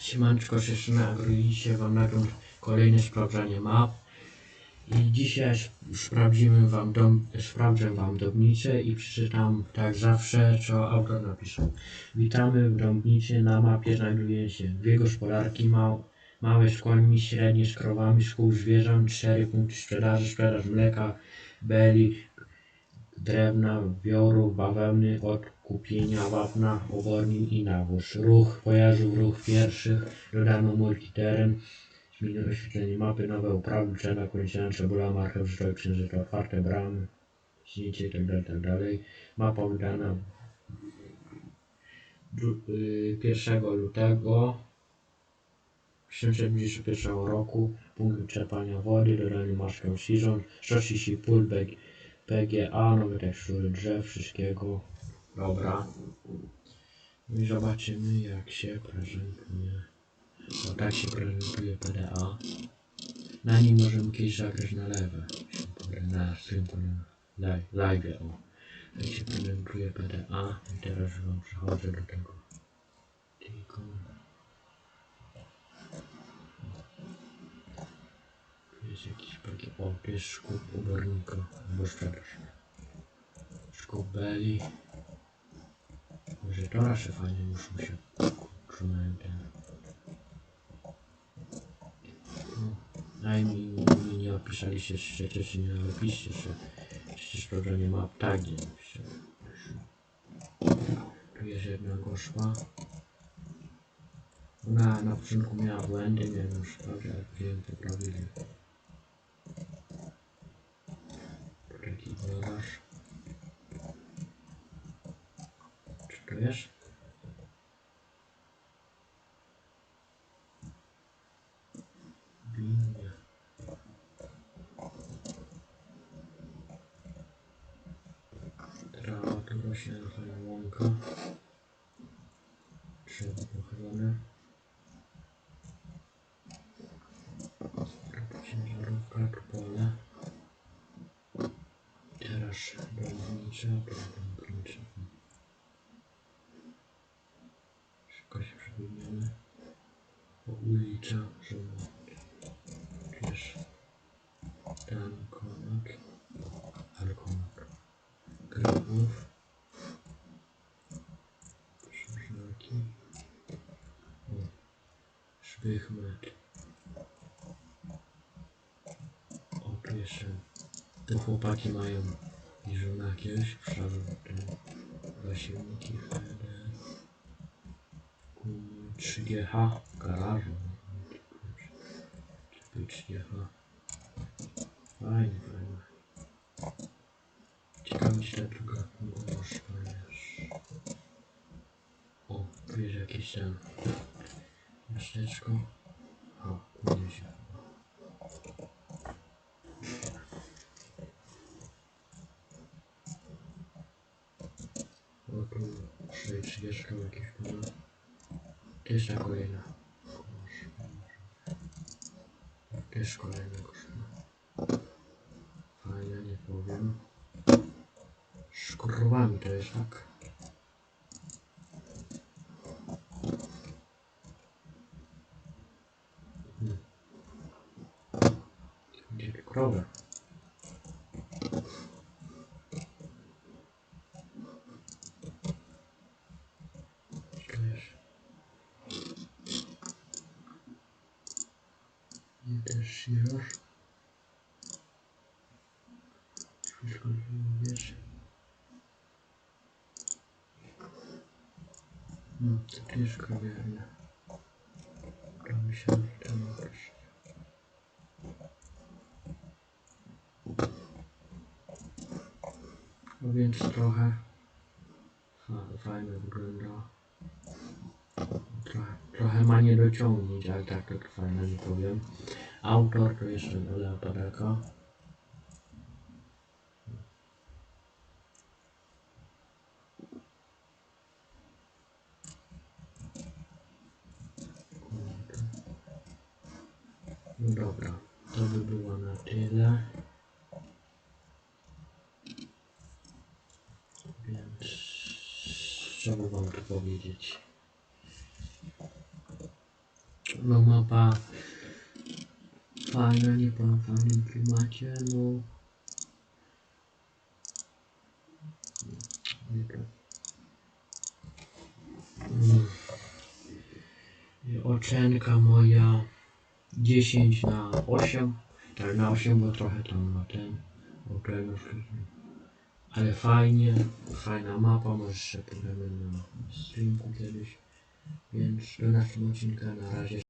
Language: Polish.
Siemanczko, Szyszyna, Grudzicie Wam nagrał kolejne sprawdzanie map. I dzisiaj sp- sprawdzimy wam dom, sprawdzę Wam Dąbnicę i przeczytam tak zawsze, co autor napisał. Witamy w Dąbnicy, na mapie znajduje się dwie gospodarki, mał, małe końmi, średnie z krowami, skół zwierząt, cztery punkty sprzedaży, sprzedaż mleka, beli, drewna, wiorów, bawełny, odkupienia wapna, obornin i nawóz. Ruch pojazdów, ruch pieszych, dodano multiteren, zmieniono oświetlenie mapy, nowe uprawy, cena, kończyna, cebula, marchew, zdrowie, księżyca, otwarte bramy, śnięcie itd., itd. Mapa wydana dru- y, 1 lutego 1921 roku. Punkt czerpania wody, dodany maskę season, 130 pól, PGA, nowe tekstury drzew, wszystkiego. Dobra. No i zobaczymy jak się prezentuje. O tak się prezentuje PDA. Na nim możemy kiedyś zagrać na lewe. Na live, live o. Tak się prezentuje PDA. I teraz wam przechodzę do tego. Tylko. Tu jest jakiś taki. O, tu jest szkół obornika. Albo sprzedaż. Szkół Beli. Może to nasze fajnie już mu się ten. No, Najmniej mi nie opisaliście czy nie napiszcie, że przecież tak nie napiszę. Tu jest jedna gorzła. Ona na początku miała błędy, nie wiem sprawdzę, jak wiem poprawili. Tu garaż. Czy to jest? Linia. Trawa na fajna łąka. Drzewo pochylone. Tu ciężarówka, tu pole. Domownicza, tu domownicza. Szybko się przebiegniemy. Po ulica, żeby wiesz, tam konak, alkonak, grobów, krzyżaki, o, szwychmet. O, tu jeszcze, te chłopaki mają jeżona jakiegoś, wszarzą te zasięgniki FD. 3GH w garażu. Czy 3GH. Fajnie, fajnie. Ciekawe, czy ta druga gorzka jest. O, jest jakieś ten miasteczko. O, kurde się. O, tu 30 jakieś pana. Jeszcze kolejna. Też kolejna koszula. Fajna, nie powiem. Z krowami to jest tak. Hmm. Gdzie te krowy? To jest. Nie też już. Wszystko wiesz. No, to też krowiarnia. To myślałem, że tam też. No więc trochę fa- fajnie wygląda. Trochę, trochę ma nie dociągnięć, ale tak to fajnie nie powiem. Autor to jest ten Olea Padaka. Dobra, to by było na tyle. Więc co wam powiedzieć? No mapa fajna, nie po fajnym klimacie, no. Mm. Ocenka moja 10 na 8. Tak na 8, bo trochę tam ma ten okręg. Ale fajnie, fajna mapa, może jeszcze powiemy na streamku kiedyś. Więc do następnego odcinka na razie.